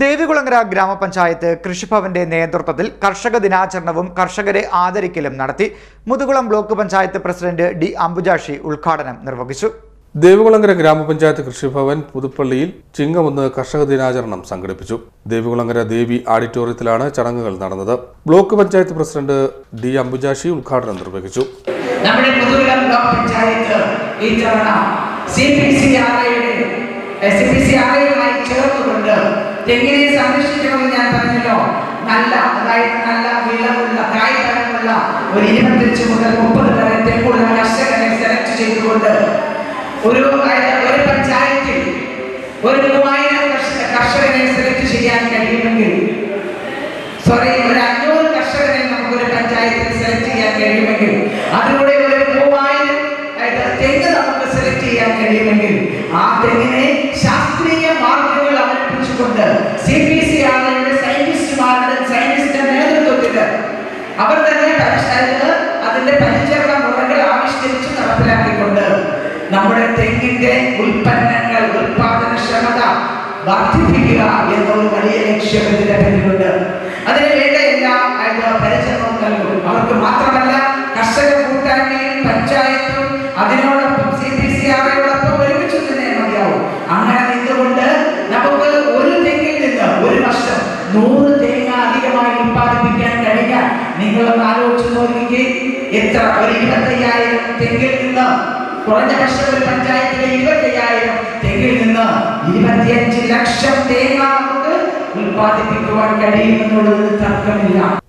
ദേവികുളങ്ങര ഗ്രാമപഞ്ചായത്ത് കൃഷിഭവന്റെ നേതൃത്വത്തിൽ കർഷക ദിനാചരണവും കർഷകരെ ആദരിക്കലും നടത്തി Muthukulam block panchayat president D Ambujakshi ഉദ്ഘാടനം നിർവഹിച്ചു. ദേവികുളങ്ങര ഗ്രാമപഞ്ചായത്ത് കൃഷിഭവൻ പുതുപ്പള്ളിയിൽ ചിങ്ങമൊന്ന് കർഷക ദിനാചരണം സംഘടിപ്പിച്ചു. ദേവികുളങ്ങര ദേവി ഓഡിറ്റോറിയത്തിലാണ് ചടങ്ങുകൾ നടന്നത്. Block panchayat president D Ambujakshi ഉദ്ഘാടനം നിർവഹിച്ചു. നമ്മുടെ മുതുകുളം ബ്ലോക്ക് പഞ്ചായത്ത് ഈ തവണ സി പി സി ആർഐയുടെ സി പി സി ചേർന്നുകൊണ്ട് തെങ്ങിനെ സംരക്ഷിക്കണമെന്ന് ഞാൻ പറഞ്ഞല്ലോ. നല്ല അതായത് നല്ല വിളവുള്ള കായ്ഫലമുള്ള ഒരു ഇരുപത്തഞ്ച് മുതൽ മുപ്പത് വരെ തെങ്ങുള്ള കർഷകരെ സെലക്ട് ചെയ്തുകൊണ്ട് ഒരു ഒരു പഞ്ചായത്തിൽ ഒരു മൂവായിരം കർഷകനെ സെലക്ട് ചെയ്യാൻ കഴിയുമെങ്കിൽ സോറി ഒരു അഞ്ഞൂറ് കർഷകരെ നമുക്കൊരു പഞ്ചായത്തിൽ സെലക്ട് ചെയ്യാൻ കഴിയുമെങ്കിൽ അതിലൂടെ തെങ്ങിന്റെ ഉൽപ്പന്നങ്ങൾ ഉൽപാദനക്ഷമത വർദ്ധിപ്പിക്കുക എന്നൊരു വലിയ ലക്ഷ്യം ഇതിന്റെ പിന്നിലുണ്ട്. അതിന് വേണ്ട എല്ലാ അതായത് പരിചരണവും നൽകും. അവർക്ക് മാത്രമല്ല കർഷക കൂട്ടായ്മയും പഞ്ചായത്തും അതിനോടൊപ്പം സി പി സി ആറോടൊപ്പം ഒരുമിച്ച് തന്നെ മതിയാവും. അങ്ങനെ നിന്നുകൊണ്ട് നമുക്ക് ഒരു തെങ്ങിൽ നിന്ന് ഒരു വർഷം നൂറ് തേങ്ങ അധികമായി ഉൽപ്പാദിപ്പിക്കാൻ കഴിഞ്ഞാൽ നിങ്ങളൊന്ന് ആലോചിച്ച് നോക്കിക്കേ. എത്ര? ഒരു ഇരുപത്തയ്യായിരം തെങ്ങിൽ നിന്ന് കുറഞ്ഞ പക്ഷം ഒരു പഞ്ചായത്തിലെ ഇരുപത്തയ്യായിരം തെങ്ങിൽ നിന്ന് ഇരുപത്തിയഞ്ച് ലക്ഷം തേങ്ങ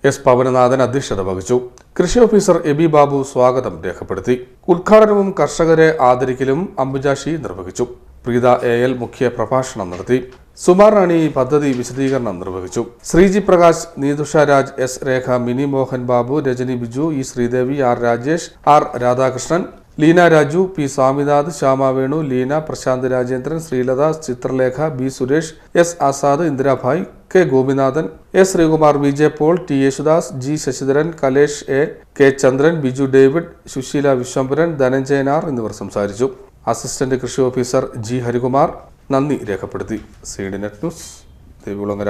എസ് പവനനാഥൻ അധ്യക്ഷത വഹിച്ചു. കൃഷി ഓഫീസർ എബി ബാബു സ്വാഗതം രേഖപ്പെടുത്തി. ഉദ്ഘാടനവും കർഷകരെ ആദരിക്കലും അംബുജാഷി നിർവഹിച്ചു. പ്രീത എ എൽ മുഖ്യ പ്രഭാഷണം നടത്തി. സുമാർ റാണി പദ്ധതി വിശദീകരണം നിർവഹിച്ചു. Sreeji Prakash Neethusha Raj S Rekha Mini Mohan Babu Rajani Biju E Sreedevi R Rajesh R Radhakrishnan Leena Raju P Swaminath Shyama Venu Leena Prashanth Rajendran Sreelatha Chithralekha B Suresh S Azad Indirabhai K Gopinathan S Sreekumar V J Paul T Yesudas G Sasidharan Kalesh A K Chandran Biju David Susheela Viswambharan Dhananjayanar എന്നിവർ സംസാരിച്ചു. Assistant കൃഷി officer G Harikumar നന്ദി രേഖപ്പെടുത്തി. Seed net news Devikulangara